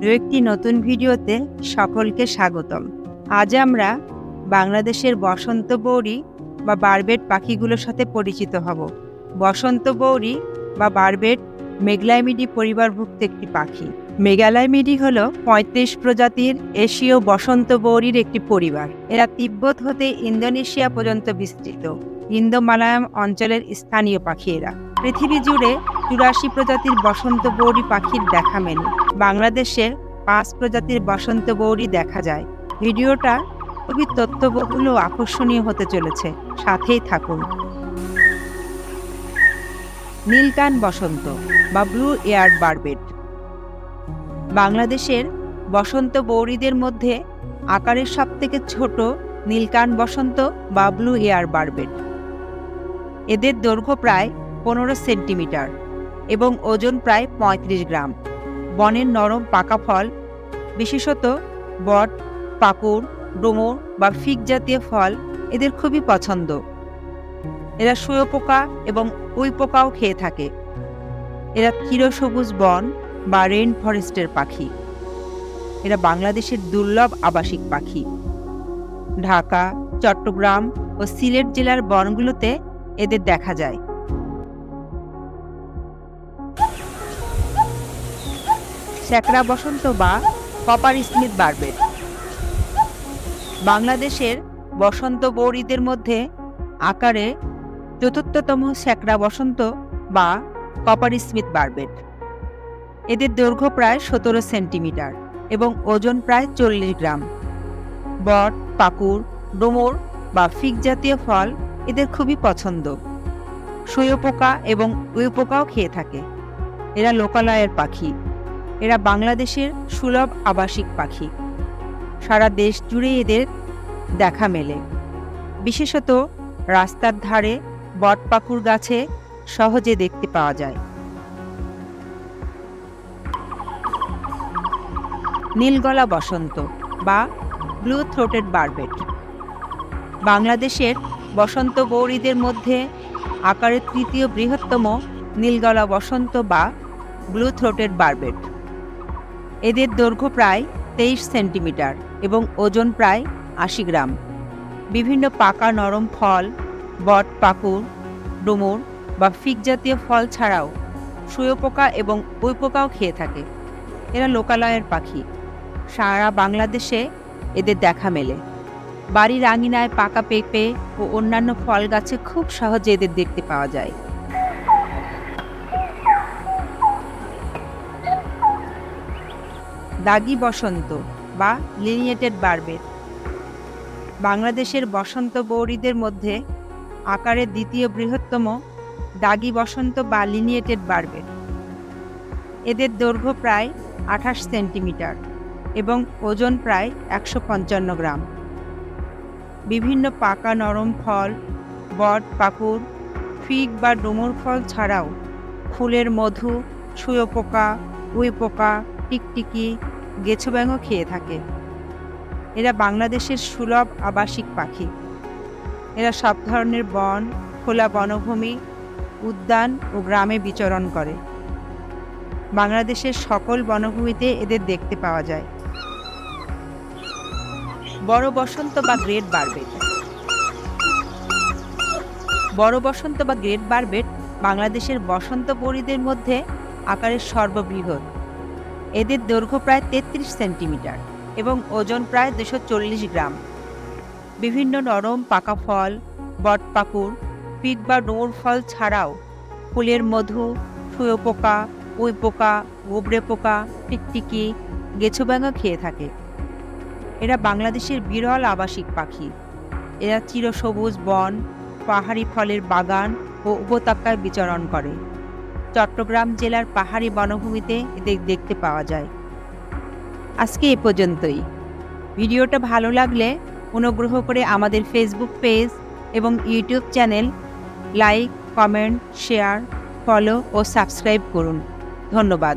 আরও একটি নতুন ভিডিওতে সকলকে স্বাগতম। আজ আমরা বাংলাদেশের বসন্ত বৌরি বা বারবেট পাখিগুলোর সাথে পরিচিত হব। বসন্ত বৌরি বা বারবেট মেঘলাইমিডি পরিবারভুক্ত একটি পাখি। মেঘালাইমিডি হল পঁয়ত্রিশ প্রজাতির এশীয় বসন্ত বৌরির একটি পরিবার। এরা তিব্বত হতে ইন্দোনেশিয়া পর্যন্ত বিস্তৃত। ইন্দো মালায়াম অঞ্চলের স্থানীয় পাখি এরা। পৃথিবী জুড়ে চুরাশি প্রজাতির বসন্ত বৌরি পাখির দেখা মেলে। বাংলাদেশে পাঁচ প্রজাতির বসন্ত বৌরি দেখা যায়। ভিডিওটা খুবই তথ্যবহুল ও আকর্ষণীয় হতে চলেছে। সাথেই থাকুন। নীলকান বসন্ত বা ব্লু এয়ার বারবেট। বাংলাদেশের বসন্ত বৌরিদের মধ্যে আকারের সবথেকে ছোট নীলকান বসন্ত বা ব্লু এয়ার বারবেট। এদের দৈর্ঘ্য প্রায় পনেরো সেন্টিমিটার। এবং ওজন প্রায় পঁয়ত্রিশ গ্রাম। বনের নরম পাকা ফল, বিশেষত বট পাকুড় ডোমর বা ফিগ জাতীয় ফল এদের খুবই পছন্দ। এরা শুয়োপোকা এবং উই পোকাও খেয়ে থাকে। এরা চিরসবুজ বন বা রেন ফরেস্টের পাখি। এরা বাংলাদেশের দুর্লভ আবাসিক পাখি। ঢাকা, চট্টগ্রাম ও সিলেট জেলার বনগুলোতে এদের দেখা যায়। স্যাকরা বসন্ত বা কপার স্মিথ বারবেট বাংলাদেশের বসন্ত বৌরিদের মধ্যে আকারে চতুর্থতম স্যাকরা বসন্ত বা কপার স্মিথ বারবেট এদের দৈর্ঘ্য প্রায় সতেরো সেন্টিমিটার এবং ওজন প্রায় চল্লিশ গ্রাম। বট পাকুর ডোমর বা ফিগ জাতীয় ফল এদের খুবই পছন্দ। শুয়োপোকা এবং উইপোকাও খেয়ে থাকে। এরা লোকালয়ের পাখি। এরা বাংলাদেশের সুলভ আবাসিক পাখি। সারা দেশ জুড়ে এদের দেখা মেলে। বিশেষত রাস্তার ধারে বটপাকুর গাছে সহজে দেখতে পাওয়া যায়। নীলগলা বসন্ত বা ব্লু থ্রোটেড বারবেট। বাংলাদেশের বসন্ত গৌরীদের মধ্যে আকারে তৃতীয় বৃহত্তম নীলগলা বসন্ত বা ব্লু থ্রোটেড বারবেট। এদের দৈর্ঘ্য প্রায় তেইশ সেন্টিমিটার এবং ওজন প্রায় আশি গ্রাম। বিভিন্ন পাকা নরম ফল, বট পাকুর ডুমুর বা ফিগ জাতীয় ফল ছাড়াও শুয়োপোকা এবং উইপোকাও খেয়ে থাকে। এরা লোকালয়ের পাখি। সারা বাংলাদেশে এদের দেখা মেলে। বাড়ির আঙিনায় পাকা পেঁপে ও অন্যান্য ফল গাছে খুব সহজে এদের দেখতে পাওয়া যায়। দাগি বসন্ত বা লিনিয়েটেড বারবেট বাংলাদেশের বসন্ত বৌরিদের মধ্যে আকারে দ্বিতীয় বৃহত্তম দাগি বসন্ত বা লিনিয়েটেড বারবেট এদের দৈর্ঘ্য প্রায় আঠাশ সেন্টিমিটার এবং ওজন প্রায় একশো পঞ্চান্ন গ্রাম। বিভিন্ন পাকা নরম ফল, বট পাকুর ফিগ বা ডুমুর ফল ছাড়াও ফুলের মধু শুয়োপোকা উই পোকা টিকটিকি গেছো ব্যাঙও খেয়ে থাকে। এরা বাংলাদেশের সুলভ আবাসিক পাখি। এরা সব ধরনের বন, খোলা বনভূমি, উদ্যান ও গ্রামে বিচরণ করে। বাংলাদেশের সকল বনভূমিতে এদের দেখতে পাওয়া যায়। বড় বসন্ত বা গ্রেট বারবেট। বড় বসন্ত বা গ্রেট বারবেট বাংলাদেশের বসন্ত পরিদের মধ্যে আকারের সর্ববৃহৎ। এদের দৈর্ঘ্য প্রায় তেত্রিশ সেন্টিমিটার এবং ওজন প্রায় দুশো চল্লিশ গ্রাম। বিভিন্ন নরম পাকা ফল বটপাকুর পিক বা ডোর ফল ছাড়াও ফুলের মধু শুয়ো পোকা, উই পোকা, গোবরে পোকা টিকটিকি গেছো ব্যাঙও খেয়ে থাকে। এরা বাংলাদেশের বিরল আবাসিক পাখি। এরা চিরসবুজ বন, পাহাড়ি ফলের বাগান ও উপত্যকায় বিচরণ করে। চট্টগ্রাম জেলার পাহাড়ি বনভূমিতে এদের দেখতে পাওয়া যায়। আজকে এ পর্যন্তই। ভিডিওটা ভালো লাগলে অনুগ্রহ করে আমাদের ফেসবুক পেজ এবং YouTube channel like comment share follow ও সাবস্ক্রাইব করুন। ধন্যবাদ।